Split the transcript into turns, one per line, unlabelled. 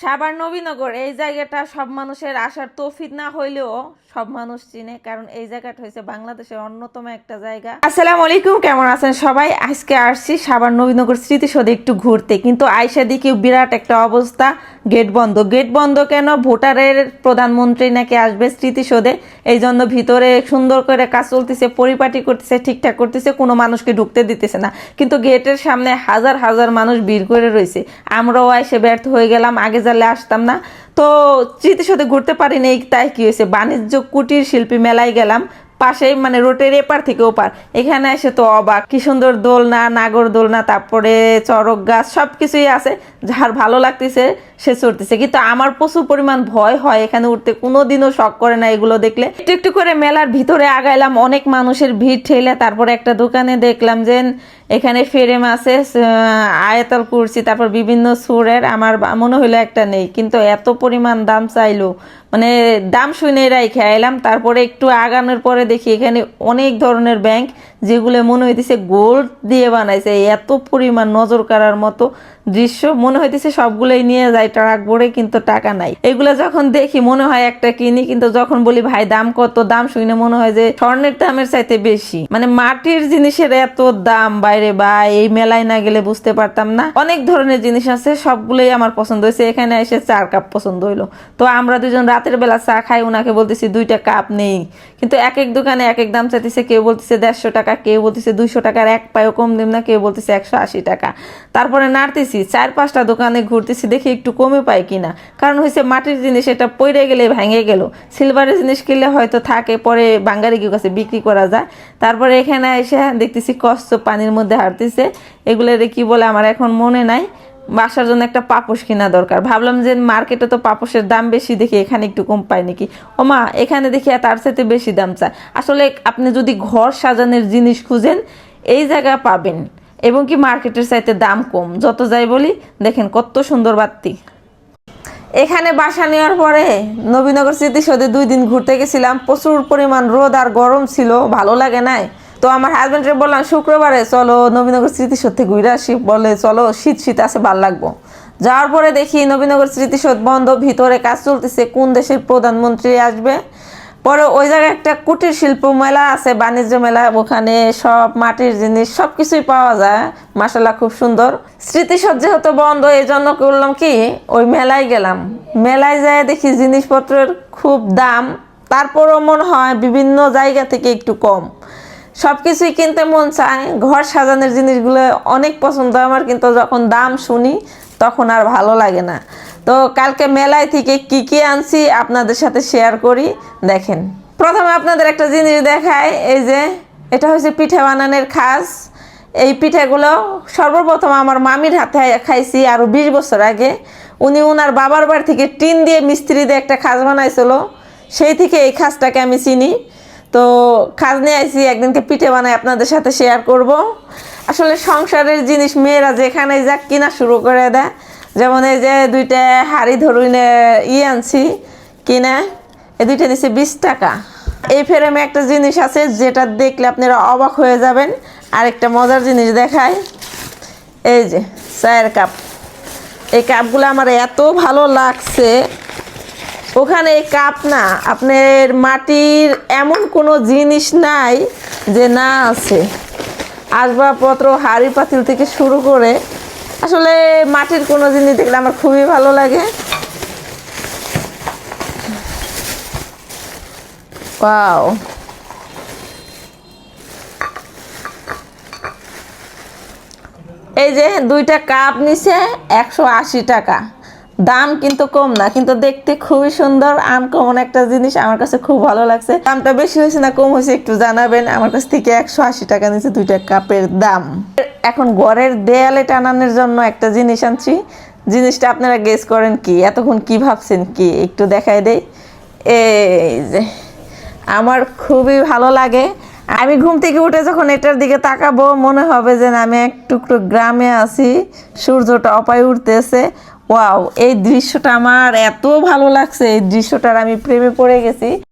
সাভার নবীনগর, এই জায়গাটা সব মানুষের আসার তৌফিক না হইলেও সব মানুষ চিনে, কারণ এই জায়গাটা হয়েছে বাংলাদেশের অন্যতম একটা জায়গা। আসসালামু আলাইকুম, কেমন আছেন সবাই? আজকে আসছি সাভার নবীনগর স্মৃতিসৌধে একটু ঘুরতে, কিন্তু আয়সা দিকে বিরাট একটা অবস্থা, গেট বন্ধ। গেট বন্ধ কেন? ভোটারের প্রধানমন্ত্রী নাকি আসবে স্মৃতিসৌধে, এই জন্য ভিতরে সুন্দর করে কাজ চলতেছে, পরিপাটি করতেছে, ঠিকঠাক করতেছে, কোনো মানুষকে ঢুকতে দিতেছে না। কিন্তু গেটের সামনে হাজার হাজার মানুষ ভিড় করে রয়েছে। আমরাও এসে ব্যর্থ হয়ে গেলাম, আগে জানলে আসতাম না। তো স্মৃতির সাথে ঘুরতে পারিনি, তাই কি হয়েছে? বাণিজ্য কুটির শিল্পী মেলায় গেলাম, পাশেই মানে রোটের এপার থেকে ওপার। এখানে এসে তো অবাক, কি সুন্দর দোলনা, নাগর দোলনা, তারপরে চরক গাছ সব কিছুই আছে, যার ভালো লাগতেছে, সে চড়তেছে। কিন্তু আমার প্রচুর পরিমাণ ভয় হয়, এখানে উঠতে কোনোদিনও শখ করে না এগুলো দেখলে। একটু একটু করে মেলার ভিতরে আগাইলাম, অনেক মানুষের ভিড় ঠেলে তারপরে একটা দোকানে দেখলাম যে এখানে ফেরেম আছে আয়তল কুরসি, তারপর বিভিন্ন সুরের, আমার মনে হলো একটা নেই, কিন্তু এত পরিমাণ দাম চাইলো। মানে দাম শুনে রাইখে এলাম, তারপরে একটু আগানোর পরে দেখি এখানে অনেক ধরনের ব্যাংক যেগুলো মনে হইতেছে গোল্ড দিয়ে বানাইছে, এত পরিমাণ নজর কাড়ার মতো দৃশ্য, মনে হইতেছে সবগুলোই নিয়ে যায় ট্রাক ভরে, কিন্তু টাকা নাই। এগুলো যখন দেখি মনে হয় একটা কিনি, কিন্তু যখন বলি, ভাই, দাম কত? দাম শুনে মনে হয় যে স্বর্ণের দামের চাইতে বেশি। মানে মাটির জিনিসের এত দাম বাইরে বা এই মেলায় না গেলে বুঝতে পারতাম না। অনেক ধরনের জিনিস আছে, সবগুলোই আমার পছন্দ হয়েছে। এখানে এসে চার কাপ পছন্দ হইল। তো আমরা দুজন রাতের বেলা চা খাই ওনাকে বলতেছি দুইটা কাপ নেই। কিন্তু এক এক দোকানে এক এক দাম চাইতেছে, কেউ বলতেছে দেড়শো টাকা, কেউ বলতেছে দুইশো টাকার এক পায়ও কম দিম না, কেউ বলতেছে একশো আশি টাকা। তারপরে নাড়তেছি, চার পাঁচটা দোকানে ঘুরতেছি, দেখি একটু কমে পাই কিনা। কারণ হয়েছে মাটির জিনিস, এটা পড়ে গেলে ভেঙে গেল। সিলভারের জিনিস কিনলে হয়তো থাকে, পরে বাঙালি কেউ কাছে বিক্রি করা যায়। তারপরে এখানে এসে দেখতেছি কষ্ট পানির মধ্যে হাঁটতেছে। এগুলোর কি বলে, আমার এখন মনে নাই। বাসার জন্য একটা পাপোশ কেনা দরকার। ভাবলাম যে মার্কেটে তো পাপোশের দাম বেশি, দেখি এখানে একটু কম পাই নাকি। ও মা, এখানে দেখি তার সাথে বেশি দাম চায়। আসলে আপনি যদি ঘর সাজানোর জিনিস খুঁজেন, এই জায়গা পাবেন। এবং কি মার্কেটের চাইতে দাম কম। যত যাই বলি, দেখেন কত সুন্দর বাত্তি। এখানে বাসা নেওয়ার পরে নবীনগর স্মৃতিসৌধে দুই দিন ঘুরতে গেছিলাম। প্রচুর পরিমাণ রোদ আর গরম ছিল, ভালো লাগে নাই। তো আমার হাজব্যান্ডকে বললাম, শুক্রবারে চলো নবীনগর স্মৃতিসৌধ থেকে ঘুরে আসি। বলে, চলো, শীত শীত আছে, ভালো লাগবো। যাওয়ার পরে দেখি নবীনগর স্মৃতিসৌধ বন্ধ, ভিতরে কাজ চলতেছে, কোন দেশের প্রধানমন্ত্রী আসবে? পরে ওই জায়গায় একটা কুটির শিল্প মেলা আছে, বাণিজ্য মেলা, ওখানে সব মাটির জিনিস সব কিছুই পাওয়া যায় মাসাল্লাহ খুব সুন্দর। স্মৃতিসৌধ যেহেতু বন্ধ এই জন্য করলাম কি, ওই মেলায় গেলাম। মেলায় যায় দেখি জিনিসপত্রের খুব দাম, তারপরও মনে হয় বিভিন্ন জায়গা থেকে একটু কম। সব কিছুই কিনতে মন চায়। ঘর সাজানোর জিনিসগুলো অনেক পছন্দ আমার, কিন্তু যখন দাম শুনি তখন আর ভালো লাগে না। তো কালকে মেলায় থেকে কি কি আনছি আপনাদের সাথে শেয়ার করি, দেখেন। প্রথমে আপনাদের একটা জিনিস দেখায় এই যে এটা হচ্ছে পিঠে বানানোর খাস। এই পিঠাগুলো সর্বপ্রথম আমার মামির হাতে খাইছি আরও বিশ বছর আগে। উনি ওনার বাবার বাড়ি থেকে টিন দিয়ে মিস্ত্রি দিয়ে একটা খাস বানাইছিল। সেই থেকে এই খাসটাকে আমি চিনি। তো খাজ নিয়ে আইসি, একদিনকে পিঠে বানাই আপনাদের সাথে শেয়ার করব। আসলে সংসারের জিনিস মেয়েরা যেখানে যাক কিনা শুরু করে দেয়। যেমন এই যে দুইটা হাড়ি ধরুন ই আনছি কিনা এই দুইটা নিচ্ছে বিশ টাকা। এই ফ্রেমে একটা জিনিস আছে, যেটা দেখলে আপনারা অবাক হয়ে যাবেন। আর একটা মজার জিনিস দেখায় এই যে চায়ের কাপ এই কাপগুলো আমার এত ভালো লাগছে। ওখানে কাপ না, আপনার মাটির এমন কোনো জিনিস নাই যে না আছে। আসবাবপত্র, হাড়ি পাতিল থেকে শুরু করে, আসলে মাটির কোনো জিনিস দেখলে আমার খুবই ভালো লাগে। পাও এই যে দুইটা কাপ নিছে, একশো আশি টাকা। দাম কিন্তু কম না, কিন্তু দেখতে খুবই সুন্দর আনকমন একটা জিনিস, আমার কাছে খুব ভালো লাগছে। দামটা বেশি হয়েছে না কম হয়েছে, একটু জানাবেন, আমার কাছ থেকে একশো আশি টাকা নিচ্ছে দুইটা কাপের দাম। এখন ঘরের দেয়ালে টানানোর জন্য একটা জিনিস আনছি। জিনিসটা আপনারা গেস করেন কি, এতক্ষণ কি ভাবছেন কি, একটু দেখাই দেই। এই যে, আমার খুবই ভালো লাগে। আমি ঘুম থেকে উঠে যখন এটার দিকে তাকাবো, মনে হবে যে আমি এক টুকরো গ্রামে আছি, সূর্যটা অপায় উঠতেছে। ওয়াও এই দৃশ্যটা আমার এত ভালো লাগছে। এই দৃশ্যটার আমি প্রেমে পড়ে গেছি।